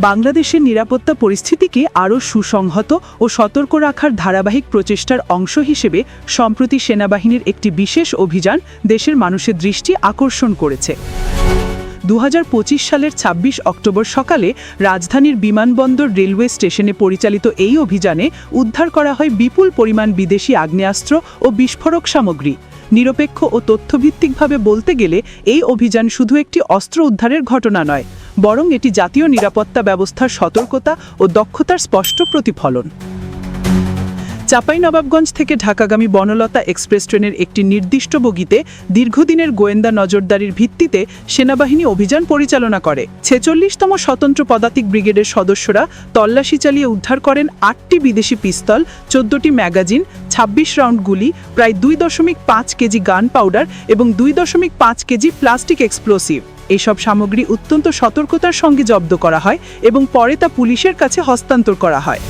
বাংলাদেশের নিরাপত্তা পরিস্থিতিকে আরও সুসংহত ও সতর্ক রাখার ধারাবাহিক প্রচেষ্টার অংশ হিসেবে সম্প্রতি সেনাবাহিনীর একটি বিশেষ অভিযান দেশের মানুষের দৃষ্টি আকর্ষণ করেছে। দু হাজার পঁচিশ সালের ২৬ অক্টোবর সকালে রাজধানীর বিমানবন্দর রেলওয়ে স্টেশনে পরিচালিত এই অভিযানে উদ্ধার করা হয় বিপুল পরিমাণ বিদেশি আগ্নেয়াস্ত্র ও বিস্ফোরক সামগ্রী। নিরপেক্ষ ও তথ্যভিত্তিকভাবে বলতে গেলে এই অভিযান শুধু একটি অস্ত্র উদ্ধারের ঘটনা নয় বরং এটি জাতীয় নিরাপত্তা ব্যবস্থার সতর্কতা ও দক্ষতার স্পষ্ট প্রতিফলন। চাঁপাইনবাবগঞ্জ থেকে ঢাকাগামী বনলতা এক্সপ্রেস ট্রেনের একটি নির্দিষ্ট বগিতে দীর্ঘদিনের গোয়েন্দা নজরদারির ভিত্তিতে সেনাবাহিনী অভিযান পরিচালনা করে। ছেচল্লিশতম স্বতন্ত্র পদাতিক ব্রিগেডের সদস্যরা তল্লাশি চালিয়ে উদ্ধার করেন আটটি বিদেশি পিস্তল, চোদ্দটি ম্যাগাজিন ২৬ রাউন্ড গুলি, প্রায় দুই দশমিক পাঁচ কেজি গান পাউডার এবং দুই দশমিক পাঁচ কেজি প্লাস্টিক এক্সপ্লোসিভ। এসব সামগ্রী অত্যন্ত সতর্কতার সঙ্গে জব্দ করা হয় এবং পরে তা পুলিশের কাছে হস্তান্তর করা হয়।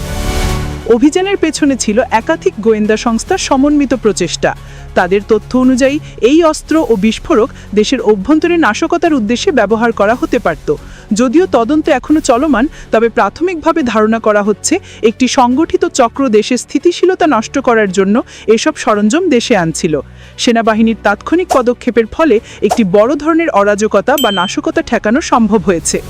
অভিযানের পেছনে ছিল একাধিক গোয়েন্দা সংস্থার সমন্বিত প্রচেষ্টা। তাদের তথ্য অনুযায়ী, এই অস্ত্র ও বিস্ফোরক দেশের অভ্যন্তরে নাশকতার উদ্দেশ্যে ব্যবহার করা হতে পারত। যদিও তদন্ত এখনও চলমান, তবে প্রাথমিকভাবে ধারণা করা হচ্ছে, একটি সংগঠিত চক্র দেশের স্থিতিশীলতা নষ্ট করার জন্য এসব সরঞ্জাম দেশে আনছিল। সেনাবাহিনীর তাৎক্ষণিক পদক্ষেপের ফলে একটি বড় ধরনের অরাজকতা বা নাশকতা ঠেকানো সম্ভব হয়েছে।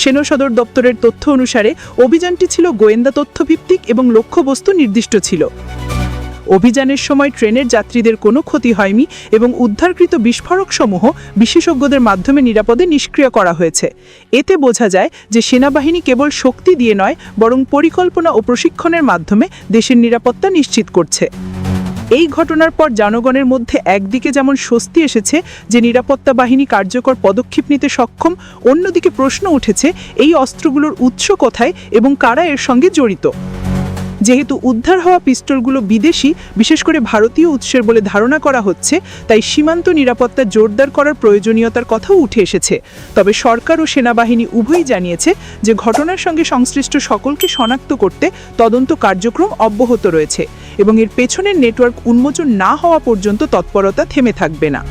সেনা সদর দপ্তরের তথ্য অনুসারে, অভিযানটি ছিল গোয়েন্দা তথ্যভিত্তিক এবং লক্ষ্যবস্তু নির্দিষ্ট ছিল। অভিযানের সময় ট্রেনের যাত্রীদের কোনো ক্ষতি হয়নি এবং উদ্ধারকৃত বিস্ফোরকসমূহ বিশেষজ্ঞদের মাধ্যমে নিরাপদে নিষ্ক্রিয় করা হয়েছে। এতে বোঝা যায় যে সেনাবাহিনী কেবল শক্তি দিয়ে নয়, বরং পরিকল্পনা ও প্রশিক্ষণের মাধ্যমে দেশের নিরাপত্তা নিশ্চিত করছে। এই ঘটনার পর জনগণের মধ্যে একদিকে যেমন স্বস্তি এসেছে যে নিরাপত্তা বাহিনী কার্যকর পদক্ষেপ নিতে সক্ষম, অন্যদিকে প্রশ্ন উঠেছে এই অস্ত্রগুলোর উৎস কোথায় এবং কারা এর সঙ্গে জড়িত। যেহেতু উদ্ধার হওয়া পিস্তলগুলো বিদেশি, বিশেষ করে ভারতীয় উৎসের বলে ধারণা করা হচ্ছে, তাই সীমান্ত নিরাপত্তা জোরদার করার প্রয়োজনীয়তার কথাও উঠে এসেছে। তবে সরকার ও সেনাবাহিনী উভয়ই জানিয়েছে যে ঘটনার সঙ্গে সংশ্লিষ্ট সকলকে শনাক্ত করতে তদন্ত কার্যক্রম অব্যাহত রয়েছে। এবং এর পেছনের নেটওয়ার্ক উন্মোচন না হওয়া পর্যন্ত তৎপরতা থেমে থাকবে না।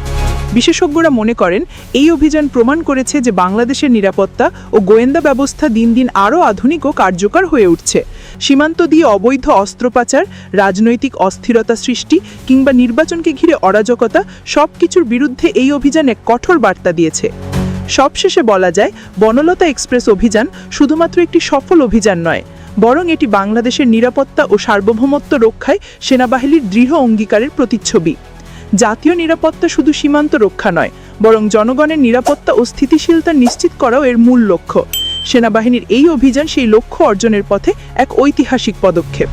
বিশেষজ্ঞরা মনে করেন, এই অভিযান প্রমাণ করেছে যে বাংলাদেশের নিরাপত্তা ও গোয়েন্দা ব্যবস্থা দিন দিন আরও আধুনিক ও কার্যকর হয়ে উঠছে। সীমান্ত দিয়ে অবৈধ অস্ত্র পাচার রাজনৈতিক অস্থিরতা সৃষ্টি কিংবা নির্বাচনকে ঘিরে অরাজকতা সব কিছুর বিরুদ্ধে এই অভিযান এক কঠোর বার্তা দিয়েছে। সবশেষে বলা যায়, বনলতা এক্সপ্রেস অভিযান শুধুমাত্র একটি সফল অভিযান নয় বরং এটি বাংলাদেশের নিরাপত্তা ও সার্বভৌমত্ব রক্ষায় সেনাবাহিনীর দৃঢ় অঙ্গীকারের প্রতিচ্ছবি। জাতীয় নিরাপত্তা শুধু সীমান্ত রক্ষা নয়, বরং জনগণের নিরাপত্তা ও স্থিতিশীলতা নিশ্চিত করাও এর মূল লক্ষ্য। সেনাবাহিনীর এই অভিযান সেই লক্ষ্য অর্জনের পথে এক ঐতিহাসিক পদক্ষেপ।